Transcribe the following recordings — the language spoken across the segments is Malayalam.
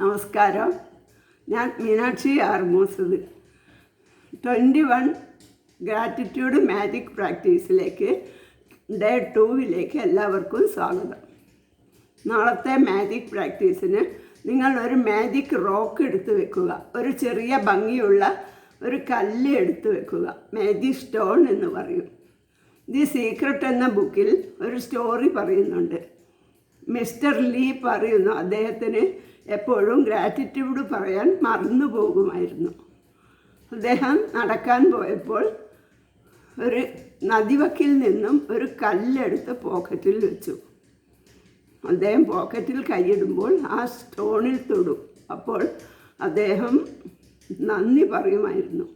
നമസ്കാരം. ഞാൻ മീനാക്ഷി ആർമൂസത് ട്വന്റി വൺ ഗ്രാറ്റിറ്റ്യൂഡ് മാജിക് പ്രാക്ടീസിലേക്ക് ഡേ ടൂവിലേക്ക് എല്ലാവർക്കും സ്വാഗതം. നാളത്തെ മാജിക് പ്രാക്ടീസിന് നിങ്ങൾ ഒരു മാജിക് റോക്ക് എടുത്ത് വെക്കുക. ഒരു ചെറിയ ഭംഗിയുള്ള ഒരു കല്ല് എടുത്ത് വെക്കുക. മാജിക് സ്റ്റോൺ എന്ന് പറയും. ദി സീക്രട്ട് എന്ന ബുക്കിൽ ഒരു സ്റ്റോറി പറയുന്നുണ്ട്. മിസ്റ്റർ ലീ പറയുന്നു അദ്ദേഹത്തിന് എപ്പോഴും ഗ്രാറ്റിറ്റ്യൂഡ് പറയാൻ മറന്നു പോകുമായിരുന്നു. അദ്ദേഹം നടക്കാൻ പോയപ്പോൾ ഒരു നദിവക്കിൽ നിന്നും ഒരു കല്ലെടുത്ത് പോക്കറ്റിൽ വെച്ചു. അദ്ദേഹം പോക്കറ്റിൽ കൈയിടുമ്പോൾ ആ സ്റ്റോണിൽ തൊടും. അപ്പോൾ അദ്ദേഹം നന്ദി പറയുമായിരുന്നു.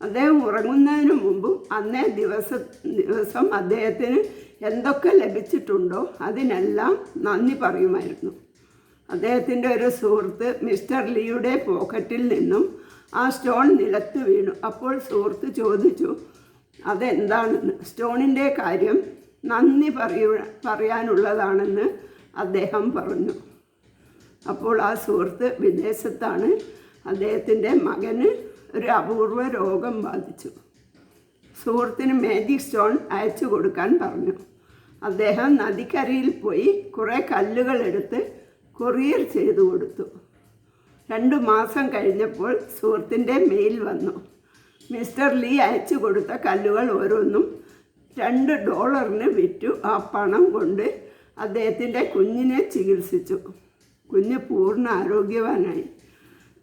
അദ്ദേഹം ഉറങ്ങുന്നതിന് മുമ്പും അന്നേ ദിവസം ദിവസം അദ്ദേഹത്തിന് എന്തൊക്കെ ലഭിച്ചിട്ടുണ്ടോ അതിനെല്ലാം നന്ദി പറയുമായിരുന്നു. അദ്ദേഹത്തിന്റെ ഒരു സുഹൃത്ത് മിസ്റ്റർ ലീയുടെ പോക്കറ്റിൽ നിന്നും ആ സ്റ്റോൺ നിലത്ത് വീണു. അപ്പോൾ സുഹൃത്ത് ചോദിച്ചു അതെന്താണെന്ന്? സ്റ്റോണിന്റെ കാര്യം നന്ദി പറയൂ പറയാനുള്ളതാണെന്ന് അദ്ദേഹം പറഞ്ഞു. അപ്പോൾ ആ സുഹൃത്ത് വിദേശത്താണ്. അദ്ദേഹത്തിന്റെ മകന് ഒരു അപൂർവ രോഗം ബാധിച്ചു. സുഹൃത്തിന് മാജിക് സ്റ്റോൺ അയച്ചു കൊടുക്കാൻ പറഞ്ഞു. അദ്ദേഹം നദിക്കരയിൽ പോയി കുറേ കല്ലുകൾ എടുത്ത് കൊറിയർ ചെയ്തു കൊടുത്തു. രണ്ടു മാസം കഴിഞ്ഞപ്പോൾ സുഹൃത്തിന്റെ മെയിൽ വന്നു. മിസ്റ്റർ ലീ അയച്ചു കൊടുത്ത കല്ലുകൾ ഓരോന്നും രണ്ട് ഡോളറിന് വിറ്റു. ആ പണം കൊണ്ട് അദ്ദേഹത്തിന്റെ കുഞ്ഞിനെ ചികിത്സിച്ചു. കുഞ്ഞ് പൂർണ ആരോഗ്യവാനായി.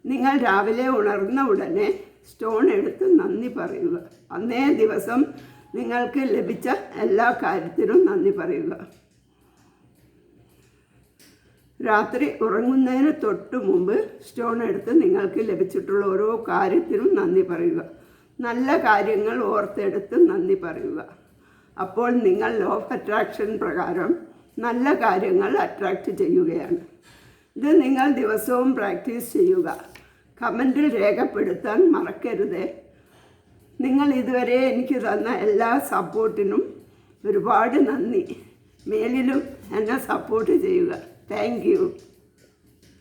നിങ്ങൾ രാവിലെ ഉണർന്ന ഉടനെ സ്റ്റോൺ എടുത്ത് നന്ദി പറയുക. അന്നേ ദിവസം നിങ്ങൾക്ക് ലഭിച്ച എല്ലാ കാര്യത്തിനും നന്ദി പറയുക. രാത്രി ഉറങ്ങുന്നതിന് തൊട്ട് മുമ്പ് സ്റ്റോൺ എടുത്ത് നിങ്ങൾക്ക് ലഭിച്ചിട്ടുള്ള ഓരോ കാര്യത്തിനും നന്ദി പറയുക. നല്ല കാര്യങ്ങൾ ഓർത്തെടുത്ത് നന്ദി പറയുക. അപ്പോൾ നിങ്ങൾ ലോ ഓഫ് അട്രാക്ഷൻ പ്രകാരം നല്ല കാര്യങ്ങൾ അട്രാക്റ്റ് ചെയ്യുകയാണ്. ഇത് നിങ്ങൾ ദിവസവും പ്രാക്ടീസ് ചെയ്യുക. കമന്റിൽ രേഖപ്പെടുത്താൻ മറക്കരുതേ. നിങ്ങൾ ഇതുവരെ എനിക്ക് തന്ന എല്ലാ സപ്പോർട്ടിനും ഒരുപാട് നന്ദി. മേലിലും എന്നെ സപ്പോർട്ട് ചെയ്യുക. Thank you.